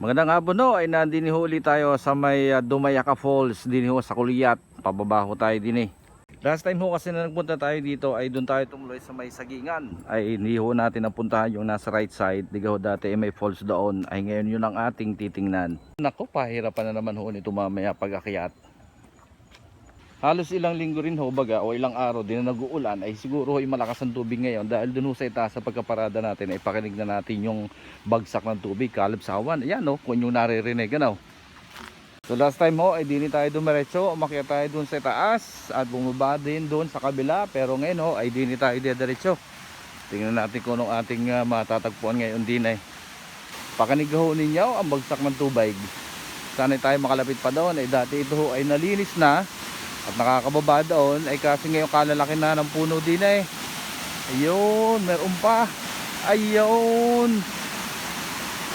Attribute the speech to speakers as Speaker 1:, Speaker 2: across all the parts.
Speaker 1: Magandang hapon no, ay nandinihuli tayo sa may uh, Dumayaka Falls, din ho sa Kuliyat. Pababa tayo din eh. Last time ho kasi na nagpunta tayo dito ay doon tayo tumuloy sa may sagingan. Ay hindi ho natin napuntahan yung nasa right side. Di ho dati ay may falls doon. Ay ngayon yun ang ating titingnan. Nako, pahirapan na naman ho nito mamaya pag akyat. Halos ilang linggo rin ho baga o ilang araw din na nag-uulan ay siguro ay malakas ang tubig ngayon dahil dun ho sa itaas sa pagkaparada natin ay pakinig na natin yung bagsak ng tubig kalipsawan. Ayan no, kung yung naririnig ano. So last time ho ay dini tayo dumiretso, umakyat tayo dun sa taas at bumaba din dun sa kabila pero ngayon ho ay dini tayo diretso. Tingnan natin kung anong ating uh, matatagpuan ngayon din ay. Pakinig ho ninyo ang bagsak ng tubig. Sana tayo makalapit pa doon ay dati ito ho ay nalinis na at nakakababa doon ay kasi ngayon kalalaki na ng puno din eh. Ayun, meron pa. Ayun.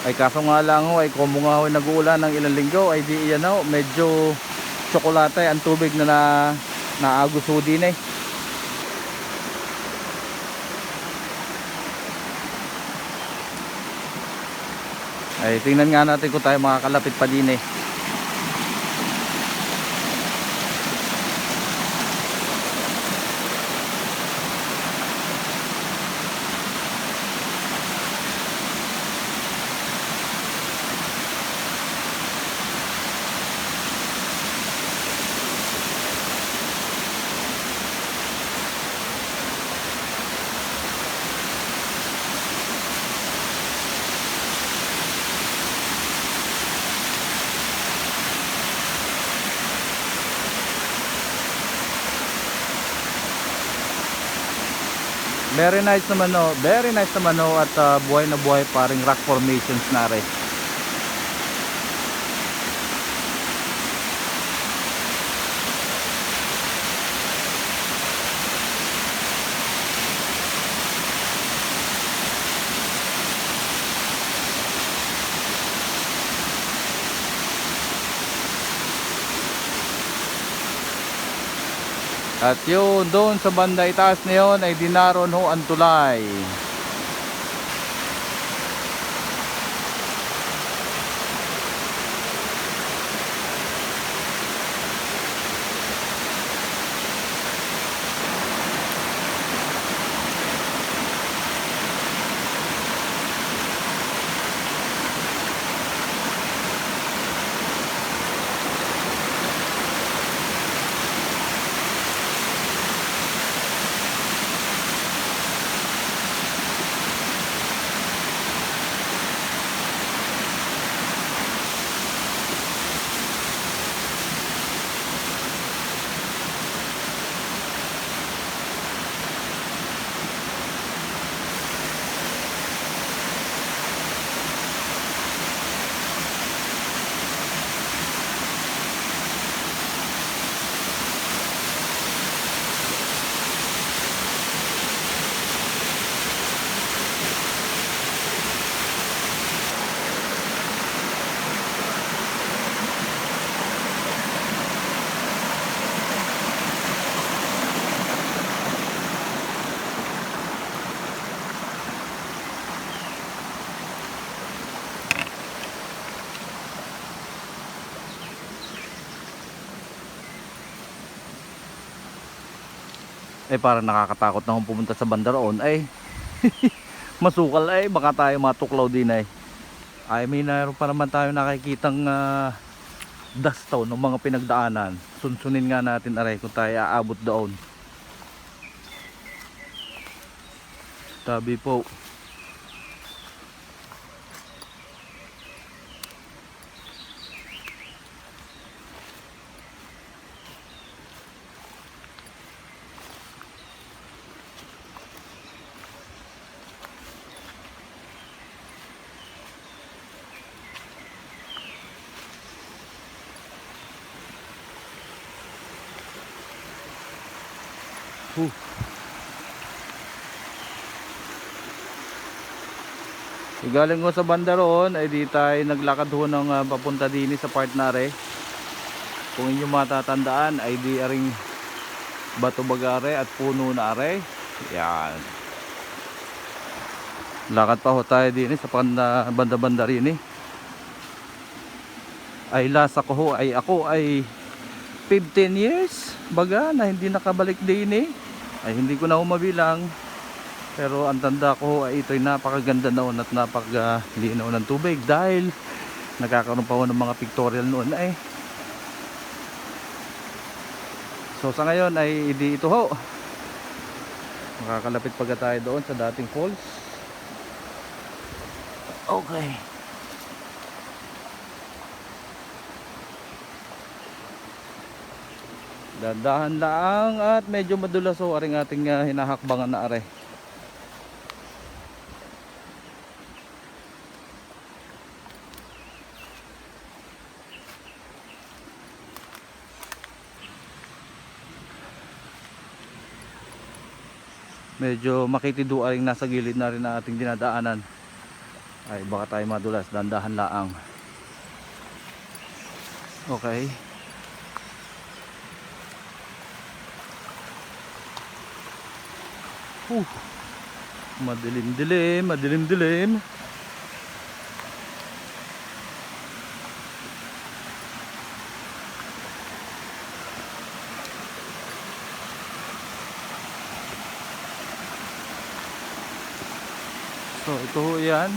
Speaker 1: Ay kaso nga lang ho, ay kumo nga ho nag-uulan ng ilang linggo ay di yan ho, medyo tsokolate ang tubig na na naagos din eh. Ay tingnan nga natin kung tayo makakalapit pa din eh. Very nice naman no. Very nice naman no at uh, buhay na buhay pa ring rock formations na rin. At yun, doon sa banda itaas na yun ay dinaron ho ang tulay. Eh parang nakakatakot na kung pumunta sa banda roon. Ay, masukal ay baka tayo matuklaw din ay. Ay may naroon pa naman tayo nakikitang uh, dust town ng mga pinagdaanan. Sunsunin nga natin aray kung tayo aabot doon. Tabi po. Huh. So, galing ko sa banda roon ay di tayo naglakad ho ng uh, papunta din sa part na re. Kung inyo matatandaan ay di aring bato bagare at puno na are. Yan. Lakad pa ho tayo din sa banda banda, banda rin eh. ay last ako ho ay ako ay 15 years baga na hindi nakabalik din eh. Ay hindi ko na umabilang. Pero ang tanda ko ay ito'y napakaganda noon at napakalinaw ng tubig dahil nagkakaroon pa ng mga pictorial noon ay so sa ngayon ay hindi ito ho. Makakalapit pagka tayo doon sa dating falls. Okay Dandahan lang at medyo madulas ho aring ating uh, hinahakbangan na are. Medyo makitido aring nasa gilid na rin na ating dinadaanan. Ay baka tayo madulas, dandahan laang. Okay. Uh, madilim-dilim, madilim-dilim. So, ito ho yan.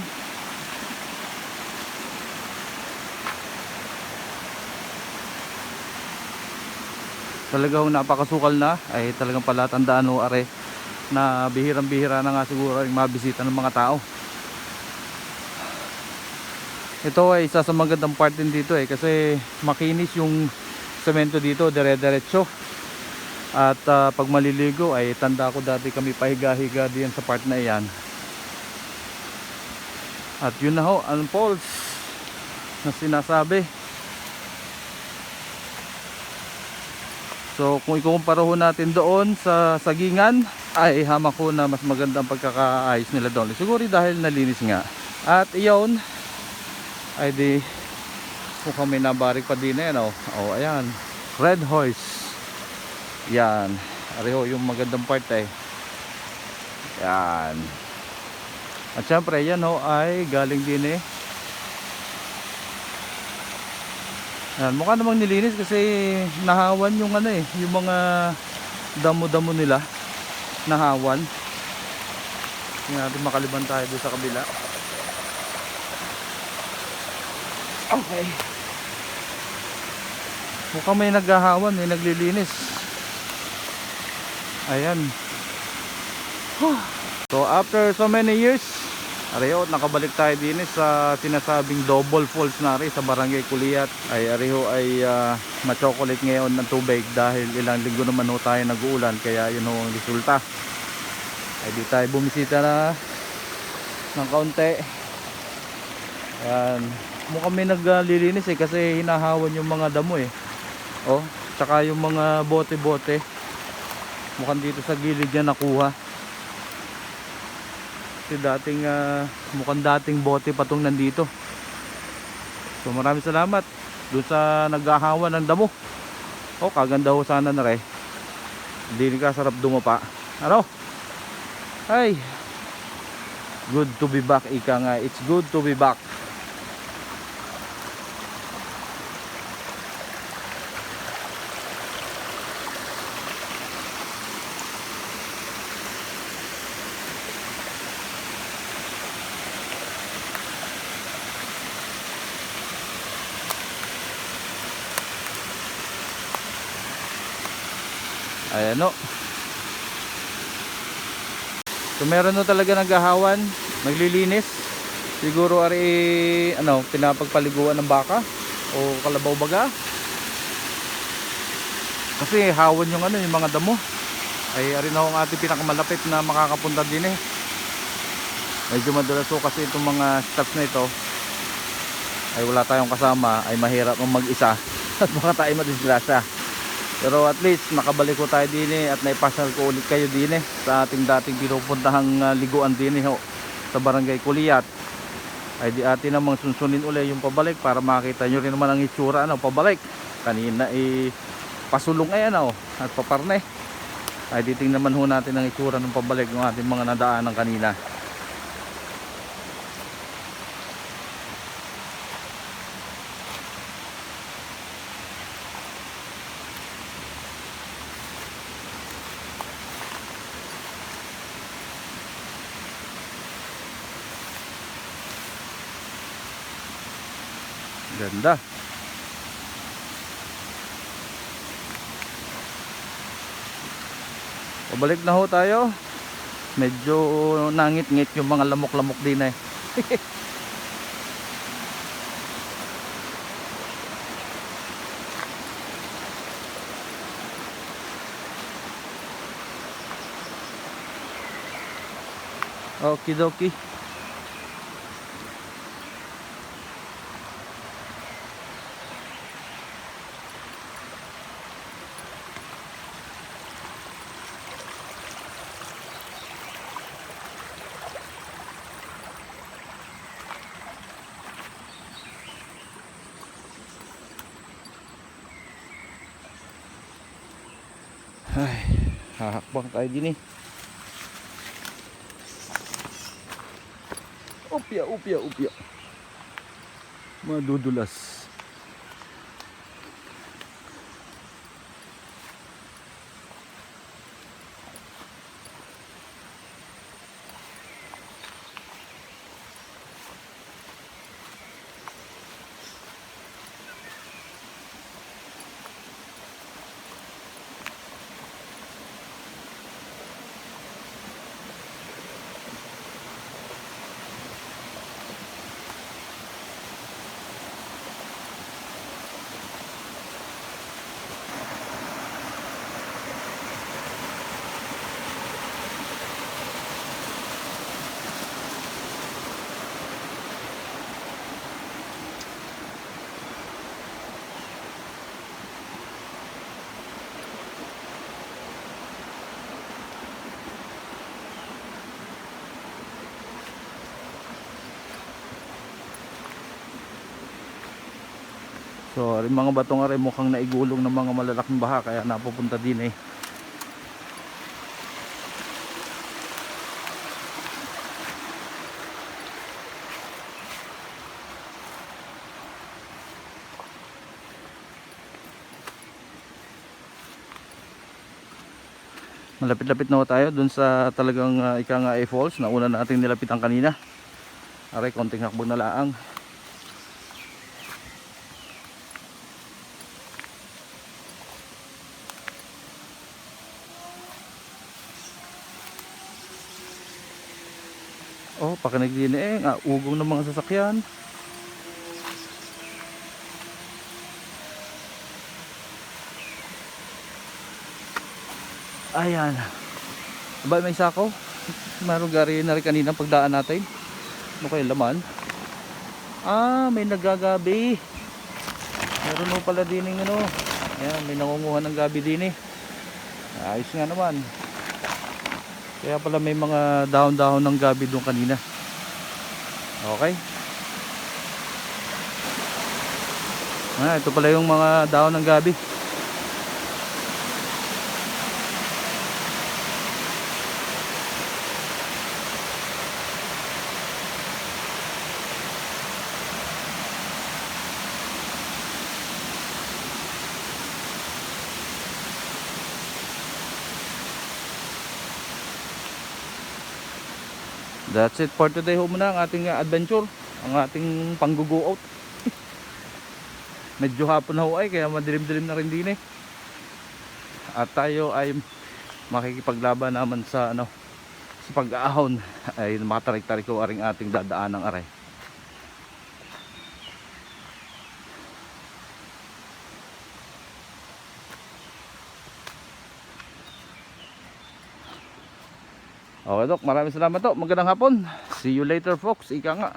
Speaker 1: Talagang napakasukal na ay talagang palatandaan ho are na bihirang-bihira na nga siguro yung mabisita ng mga tao. Ito ay isa sa magandang part din dito eh kasi makinis yung semento dito, dire-diretso. At ah, pag maliligo ay tanda ko dati kami pahiga-higa diyan sa part na iyan. At yun na ho, ang falls na sinasabi. So kung ikukumpara ho natin doon sa sagingan ay hamak ko na mas maganda ang pagkakaayos nila doon. Siguro dahil nalinis nga. At iyon ay di mukhang may nabarik pa din eh. No? Oh, ayan. Red Horse. Yan. Areho yung magandang part eh. Yan. At syempre yan ho ay galing din eh. Yan, mukha namang nilinis kasi nahawan yung ano eh, yung mga damo-damo nila nahawan. Tingnan natin makaliban tayo doon sa kabila. Okay. Mukhang may naghahawan, may naglilinis. Ayan. So after so many years, Areho, nakabalik tayo din eh sa sinasabing double falls na rin sa barangay Kuliyat. Ay Areho ay uh, ma-chocolate ngayon ng tubig dahil ilang linggo naman ho tayo nag-uulan kaya yun ho ang resulta. Ay di tayo bumisita na ng kaunti. Ayan. Mukhang may naglilinis eh kasi hinahawan yung mga damo eh. Oh, tsaka yung mga bote-bote. Mukhang dito sa gilid niya nakuha. Kasi dating ah, mukhang dating bote patong nandito. So maraming salamat doon sa naghahawan ng damo. Oh, kaganda ho sana na re. Hindi ka sarap dumapa. Ano? Ay. Good to be back ika nga. It's good to be back. Ayan o. So meron no talaga naghahawan, naglilinis. Siguro ari ano, pinapagpaliguan ng baka o kalabaw baga. Kasi hawan yung ano, yung mga damo. Ay ari na ang ating pinakamalapit na makakapunta din eh. Medyo madalas ho kasi itong mga steps na ito ay wala tayong kasama ay mahirap mong mag-isa at baka tayo madisgrasya. Pero at least nakabalik ko tayo din eh at naipasal ko ulit kayo din eh sa ating dating pinupuntahang uh, liguan din eh ho, sa barangay Kuliyat. Ay di atin namang sunsunin uli yung pabalik para makita nyo rin naman ang itsura ano, pabalik. Kanina eh pasulong ay ano at paparne. Ay diting naman ho natin ang itsura ng pabalik ng ating mga nadaanan kanina. Ganda. Pabalik na ho tayo. Medyo nangit-ngit yung mga lamok-lamok din eh. Okidoki. Ay, hahakbang tayo din eh. Upya, upya, upya. Madudulas. So, rin mga batong are mukhang naigulong ng mga malalaking baha kaya napupunta din eh. Malapit-lapit na tayo dun sa talagang uh, ika nga A Falls na una nating nilapitan kanina. Aray, konting hakbang na laang. Oh, pakinig din eh, nga, ugong ng mga sasakyan. Ayan. Ba may sako? Meron gari na rin kanina pagdaan natin. Ano kayo laman? Ah, may nagagabi. Meron mo pala din ng ano. Ayan, may nangunguha ng gabi din eh. Ayos nga naman. Kaya pala may mga dahon-dahon ng gabi doon kanina. Okay. Ah, ito pala yung mga dahon ng gabi. That's it for today ho muna ang ating uh, adventure, ang ating panggugo out. Medyo hapon na ho ay kaya madilim-dilim na rin din eh. At tayo ay makikipaglaban naman sa ano sa pag-aahon ay makatarik-tarik ko aring ating dadaan ng aray. Okay dok, maraming salamat to. Magandang hapon. See you later folks. Ika nga.